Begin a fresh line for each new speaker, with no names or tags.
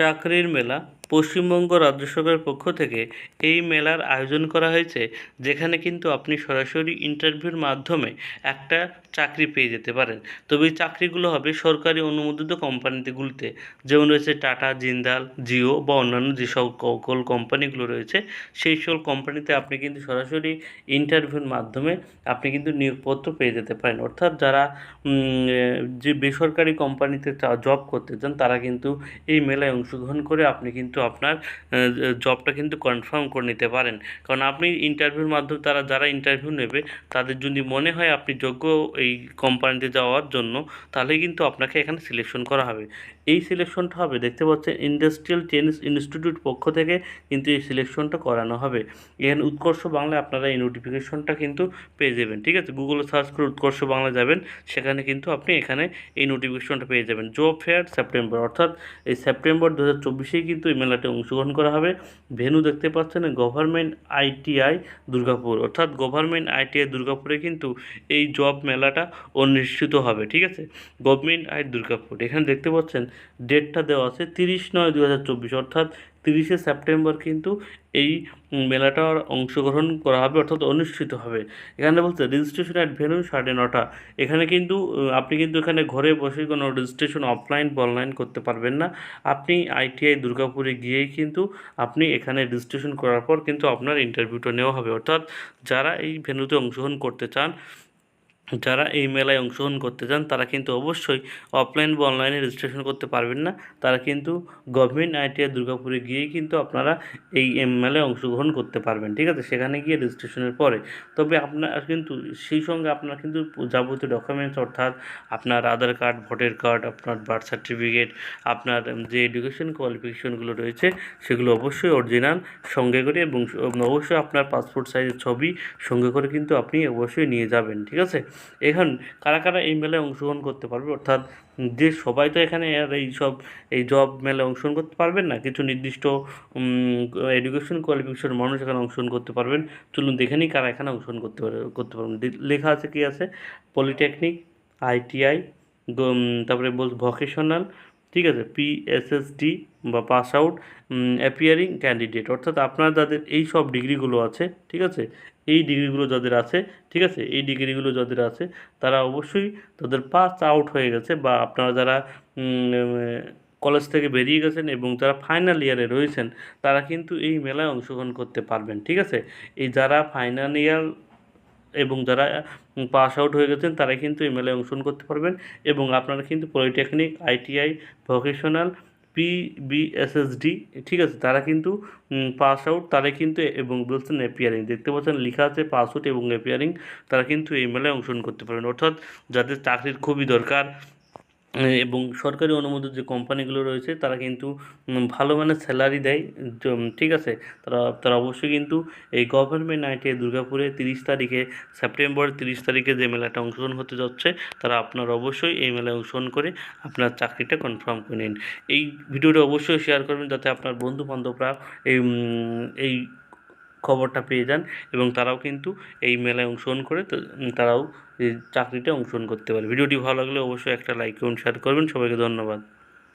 চাকরির মেলা পশ্চিমবঙ্গ রাজ্য সরকারের পক্ষ থেকে এই মেলার আয়োজন করা হয়েছে, যেখানে কিন্তু আপনি সরাসরি ইন্টারভিউর মাধ্যমে একটা চাকরি পেয়ে যেতে পারেন। তবে এই চাকরিগুলো হবে সরকারি অনুমোদিত কোম্পানিগুলিতে, যেমন রয়েছে টাটা, জিন্দাল, জিও বা অন্যান্য যে সকল কোম্পানিগুলো রয়েছে, সেই সকল কোম্পানিতে আপনি কিন্তু সরাসরি ইন্টারভিউর মাধ্যমে আপনি কিন্তু নিয়োগপত্র পেয়ে যেতে পারেন। অর্থাৎ যারা যে বেসরকারি কোম্পানিতে জব করতে চান, তারা কিন্তু এই মেলায় অংশগ্রহণ করে আপনি কিন্তু আপনার জবটা কিন্তু কনফার্ম করে নিতে পারেন। কারণ আপনি ইন্টারভিউর মাধ্যমে তারা যারা ইন্টারভিউ নেবে, তাদের যদি মনে হয় আপনি যোগ্য এই কোম্পানিতে যাওয়ার জন্য, তাহলে কিন্তু আপনাকে এখানে সিলেকশন করা হবে। এই সিলেকশনটা হবে, দেখতে পাচ্ছেন ইন্ডাস্ট্রিয়াল টেনিস ইনস্টিটিউট পক্ষ থেকে কিন্তু এই সিলেকশনটা করানো হবে। এখানে উৎকর্ষ বাংলায় আপনারা এই নোটিফিকেশনটা কিন্তু পেয়ে যাবেন, ঠিক আছে? গুগলে সার্চ করে উৎকর্ষ বাংলা যাবেন, সেখানে কিন্তু আপনি এখানে এই নোটিফিকেশনটা পেয়ে যাবেন। জব ফেয়ার সেপ্টেম্বর অর্থাৎ এই সেপ্টেম্বর দু হাজার চব্বিশেই কিন্তু এই মেলাতে অংশগ্রহণ করা হবে। ভেনু দেখতে পাচ্ছেন, গভর্নমেন্ট আইটিআই দুর্গাপুর। অর্থাৎ গভর্নমেন্ট আইটিআই দুর্গাপুরে কিন্তু এই জব মেলাটা অনুষ্ঠিত হবে, ঠিক আছে? Government I Durgapur. এখানে দেখতে পাচ্ছেন, ডেটটা দেওয়া আছে তিরিশ নয় দু অর্থাৎ তিরিশে সেপ্টেম্বর কিন্তু এই মেলাটার অংশগ্রহণ করা হবে, অর্থাৎ অনুষ্ঠিত হবে। এখানে বলছে রেজিস্ট্রেশন অ্যাট ভেনু সাড়ে নটা। এখানে কিন্তু আপনি কিন্তু এখানে ঘরে বসে কোনো রেজিস্ট্রেশন অফলাইন বা অনলাইন করতে পারবেন না। আপনি আইটিআই দুর্গাপুরে গিয়েই কিন্তু আপনি এখানে রেজিস্ট্রেশন করার পর কিন্তু আপনার ইন্টারভিউটা নেওয়া হবে। অর্থাৎ যারা এই ভেনুতে অংশগ্রহণ করতে চান যারা এই মেলায় অংশগ্রহণ করতে চান, তারা কিন্তু অবশ্যই অফলাইন বা অনলাইনে রেজিস্ট্রেশন করতে পারবেন না। তারা কিন্তু গভর্নমেন্ট আইটিআই দুর্গাপুরে গিয়েই কিন্তু আপনারা এই এম মেলায় অংশগ্রহণ করতে পারবেন, ঠিক আছে? সেখানে গিয়ে রেজিস্ট্রেশনের পরে। তবে আপনার কিন্তু, সেই সঙ্গে আপনার কিন্তু যাবতীয় ডকুমেন্টস অর্থাৎ আপনার আধার কার্ড, ভোটার কার্ড, আপনার বার্থ সার্টিফিকেট আপনার যে এডুকেশন কোয়ালিফিকেশনগুলো রয়েছে, সেগুলো অবশ্যই অরিজিনাল সঙ্গে করে এবং অবশ্যই আপনার পাসপোর্ট সাইজের ছবি সঙ্গে করে কিন্তু আপনি অবশ্যই নিয়ে যাবেন, ঠিক আছে? এখন কারা কারা এই মেলায় অংশগ্রহণ করতে পারবে? অর্থাৎ যে সবাই তো এখানে আর এই সব, এই জব মেলায় অংশগ্রহণ করতে পারবেন না? কিছু নির্দিষ্ট এডুকেশন কোয়ালিফিকেশন মানুষ এখানে অংশগ্রহণ করতে পারবেন। চলুন দেখে নিই কারা এখানে অংশগ্রহণ করতে পারে, করতে পারবেন। লেখা আছে কি আছে? পলিটেকনিক আইটিআই তারপরে বল ভকেশনাল ঠিক আছে? পিএসএসডি বা পাস আউট অ্যাপিয়ারিং ক্যান্ডিডেট অর্থাৎ আপনার যাদের এই সব ডিগ্রিগুলো আছে, ঠিক আছে? এই ডিগ্রিগুলো যাদের আছে, ঠিক আছে? এই ডিগ্রিগুলো যাদের আছে, তারা অবশ্যই তাদের পাস আউট হয়ে গেছে বা আপনারা যারা কলেজ থেকে বেরিয়ে গেছেন এবং যারা ফাইনাল ইয়ারে রয়েছেন, তারা কিন্তু এই মেলায় অংশগ্রহণ করতে পারবেন, ঠিক আছে? এই যারা ফাইনাল ইয়ার এবং যারা পাস আউট হয়ে গেছেন তারা কিন্তু এই মেলায় অংশগ্রহণ করতে পারবেন। এবং আপনারা কিন্তু পলিটেকনিক আইটিআই ভোকেশনাল পিবিএসএসডি ঠিক আছে, তারা কিন্তু পাস আউট তারা কিন্তু এবং বলছেন অ্যাপিয়ারিং দেখতে পাচ্ছেন, লেখা আছে পাস আউট এবং অ্যাপিয়ারিং তারা কিন্তু এই মেলায় অংশগ্রহণ করতে পারবেন। অর্থাৎ যাদের চাকরির খুবই দরকার এবং সরকারি অনুমোদিত যে কোম্পানিগুলো রয়েছে, তারা কিন্তু ভালো মানের স্যালারি দেয়। ঠিক আছে? তারা তারা অবশ্যই কিন্তু এই গভর্নমেন্ট নাইটে দুর্গাপুরে তিরিশ তারিখে সেপ্টেম্বর তিরিশ তারিখে যে মেলাটা অংশগ্রহণ হতে যাচ্ছে, তারা আপনার অবশ্যই এই মেলায় অংশগ্রহণ করে আপনার চাকরিটা কনফার্ম করে নিন। এই ভিডিওটা অবশ্যই শেয়ার করবেন, যাতে আপনার বন্ধু বান্ধবরা এই এই খবরটা পেয়ে যান এবং তারাও কিন্তু এই মেলায় অংশগ্রহণ করে তারাও চাকরিতে অংশগ্রহণ করতে পারে। ভিডিওটি ভালো লাগলে অবশ্যই একটা লাইক এবং শেয়ার করবেন। সবাইকে ধন্যবাদ।